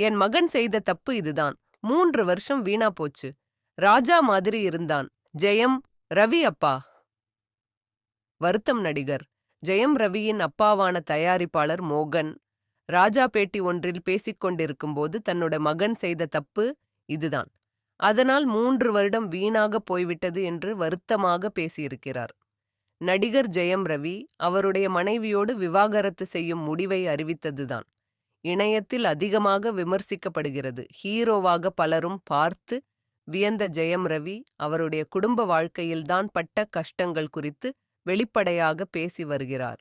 என் மகன் செய்த தப்பு இதுதான். மூன்று வருஷம் வீணா போச்சு. ராஜா மாதிரி இருந்தான். ஜெயம் ரவி அப்பா. வருத்தம் நடிகர். ஜெயம் ரவியின் அப்பாவான தயாரிப்பாளர் மோகன். ராஜா பேட்டி ஒன்றில் பேசிக்கொண்டிருக்கும்போது தன்னோட மகன் செய்த தப்பு இதுதான். அதனால் மூன்று வருடம் வீணாக போய்விட்டது என்று வருத்தமாக பேசியிருக்கிறார். நடிகர் ஜெயம் ரவி அவருடைய மனைவியோடு விவாகரத்து செய்யும் முடிவை அறிவித்ததுதான். இணையத்தில் அதிகமாக விமர்சிக்கப்படுகிறது. ஹீரோவாக பலரும் பார்த்து வியந்த ஜெயம் ரவி அவருடைய குடும்ப வாழ்க்கையில்தான் பட்ட கஷ்டங்கள் குறித்து வெளிப்படையாக பேசி வருகிறார்.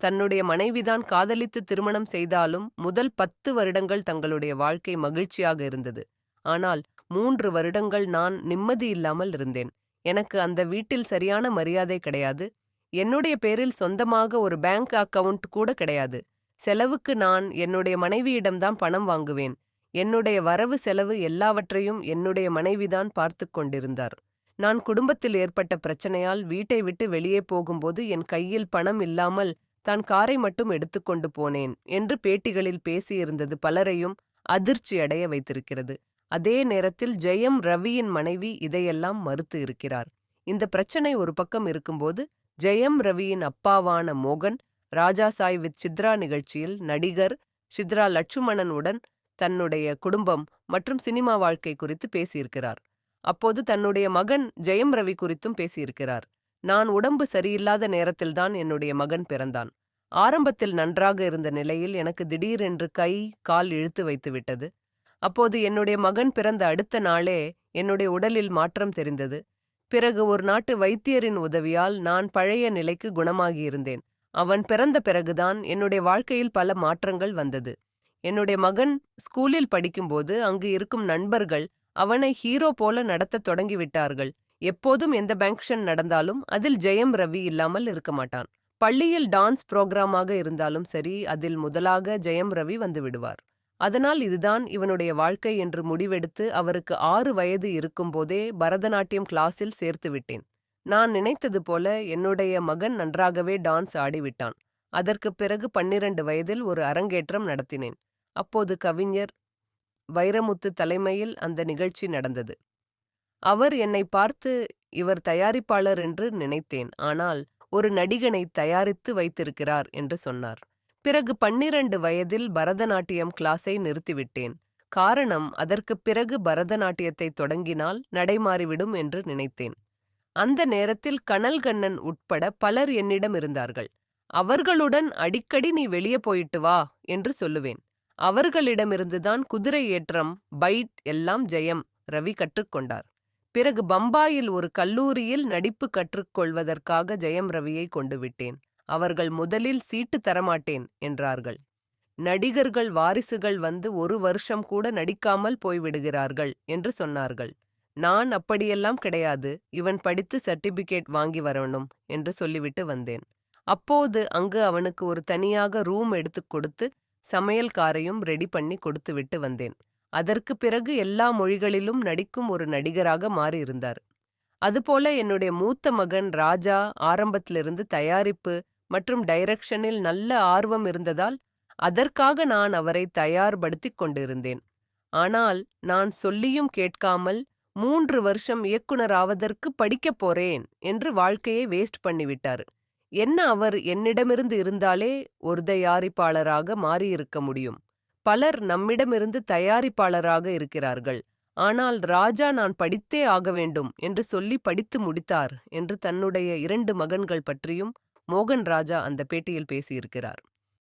தன்னுடைய மனைவிதான் காதலித்து திருமணம் செய்தாலும் முதல் பத்து வருடங்கள் தங்களுடைய வாழ்க்கை மகிழ்ச்சியாக இருந்தது. ஆனால் மூன்று வருடங்கள் நான் நிம்மதி இல்லாமல் இருந்தேன். எனக்கு அந்த வீட்டில் சரியான மரியாதை கிடையாது. என்னுடைய பேரில் சொந்தமாக ஒரு பேங்க் அக்கவுண்ட் கூட கிடையாது. செலவுக்கு நான் என்னுடைய மனைவியிடம்தான் பணம் வாங்குவேன். என்னுடைய வரவு செலவு எல்லாவற்றையும் என்னுடைய மனைவிதான் பார்த்து கொண்டிருந்தார். நான் குடும்பத்தில் ஏற்பட்ட பிரச்சனையால் வீட்டை விட்டு வெளியே போகும்போது என் கையில் பணம் இல்லாமல் தான் காரை மட்டும் எடுத்துக்கொண்டு போனேன் என்று பேட்டிகளில் பேசியிருந்தது பலரையும் அதிர்ச்சி அடைய வைத்திருக்கிறது. அதே நேரத்தில் ஜெயம் ரவியின் மனைவி இதையெல்லாம் மறுத்து இருக்கிறார். இந்த பிரச்சனை ஒரு பக்கம் இருக்கும்போது ஜெயம் ரவியின் அப்பாவான மோகன் ராஜா சாய் வித் சித்ரா நிகழ்ச்சியில் நடிகர் சித்ரா லட்சுமணன் உடன் தன்னுடைய குடும்பம் மற்றும் சினிமா வாழ்க்கை குறித்து பேசியிருக்கிறார். அப்போது தன்னுடைய மகன் ஜெயம் ரவி குறித்தும் பேசியிருக்கிறார். நான் உடம்பு சரியில்லாத நேரத்தில்தான் என்னுடைய மகன் பிறந்தான். ஆரம்பத்தில் நன்றாக இருந்த நிலையில் எனக்கு திடீரென்று கை கால் இழுத்து வைத்துவிட்டது. அப்போது என்னுடைய மகன் பிறந்த அடுத்த நாளே என்னுடைய உடலில் மாற்றம் தெரிந்தது. பிறகு ஒரு நாட்டு வைத்தியரின் உதவியால் நான் பழைய நிலைக்கு குணமாகியிருந்தேன். அவன் பிறந்த பிறகுதான் என்னுடைய வாழ்க்கையில் பல மாற்றங்கள் வந்தது. என்னுடைய மகன் ஸ்கூலில் படிக்கும்போது அங்கு இருக்கும் நண்பர்கள் அவனை ஹீரோ போல நடத்தத் தொடங்கிவிட்டார்கள். எப்போதும் எந்த பேங்க்ஷன் நடந்தாலும் அதில் ஜெயம் ரவி இல்லாமல் இருக்க மாட்டான். பள்ளியில் டான்ஸ் புரோகிராமாக இருந்தாலும் சரி அதில் முதலாக ஜெயம் ரவி வந்து விடுவார். அதனால் இதுதான் இவனுடைய வாழ்க்கை என்று முடிவெடுத்து அவருக்கு ஆறு வயது இருக்கும்போதே பரதநாட்டியம் கிளாஸில் சேர்த்து விட்டேன். நான் நினைத்தது போல என்னுடைய மகன் நன்றாகவே டான்ஸ் ஆடிவிட்டான். அதற்குப் பிறகு பன்னிரண்டு வயதில் ஒரு அரங்கேற்றம் நடத்தினேன். அப்போது கவிஞர் வைரமுத்து தலைமையில் அந்த நிகழ்ச்சி நடந்தது. அவர் என்னை பார்த்து இவர் தயாரிப்பாளர் என்று நினைத்தேன். ஆனால் ஒரு நடிகனை தயாரித்து வைத்திருக்கிறார் என்று சொன்னார். பிறகு பன்னிரண்டு வயதில் பரதநாட்டியம் கிளாஸை நிறுத்திவிட்டேன். காரணம் அதற்குப் பிறகு பரதநாட்டியத்தை தொடங்கினால் நடைமாறிவிடும் என்று நினைத்தேன். அந்த நேரத்தில் கனல்கண்ணன் உட்பட பலர் என்னிடம் இருந்தார்கள். அவர்களுடன் அடிக்கடி நீ வெளியே போயிட்டு வா என்று சொல்லுவேன். அவர்களிடமிருந்துதான் குதிரை ஏற்றம் பைட் எல்லாம் ஜெயம் ரவி கற்றுக்கொண்டார் பிறகு பம்பாயில் ஒரு கல்லூரியில் நடிப்பு கற்றுக்கொள்வதற்காக ஜெயம் ரவியை கொண்டு விட்டேன். அவர்கள் முதலில் சீட்டு தரமாட்டேன் என்றார்கள். நடிகர்கள் வாரிசுகள் வந்து ஒரு வருஷம் கூட நடிக்காமல் போய்விடுகிறார்கள் என்று சொன்னார்கள். நான் அப்படியெல்லாம் கிடையாது. இவன் படித்து சர்டிபிகேட் வாங்கி வரணும் என்று சொல்லிவிட்டு வந்தேன். அப்போது அங்கு அவனுக்கு ஒரு தனியாக ரூம் எடுத்துக் கொடுத்து சமையல்காரையும் ரெடி பண்ணி கொடுத்து விட்டு வந்தேன். அதற்கு பிறகு எல்லா மொழிகளிலும் நடிக்கும் ஒரு நடிகராக மாறியிருந்தார். அதுபோல என்னுடைய மூத்த மகன் ராஜா ஆரம்பத்திலிருந்து தயாரிப்பு மற்றும் டைரக்ஷனில் நல்ல ஆர்வம் இருந்ததால் அதற்காக நான் அவரை தயார்படுத்திக் கொண்டிருந்தேன். ஆனால் நான் சொல்லியும் கேட்காமல் மூன்று வருஷம் இயக்குனராவதற்கு படிக்கப் போறேன் என்று வாழ்க்கையை வேஸ்ட் பண்ணிவிட்டார். என்ன அவர் என்னிடமிருந்து இருந்தாலே ஒரு தயாரிப்பாளராக மாறியிருக்க முடியும். பலர் நம்மிடமிருந்து தயாரிப்பாளராக இருக்கிறார்கள். ஆனால் ராஜா நான் படித்தே ஆக வேண்டும் என்று சொல்லி படித்து முடித்தார் என்று தன்னுடைய இரண்டு மகன்கள் பற்றியும் மோகன் ராஜா அந்த பேட்டியில் பேசியிருக்கிறார்.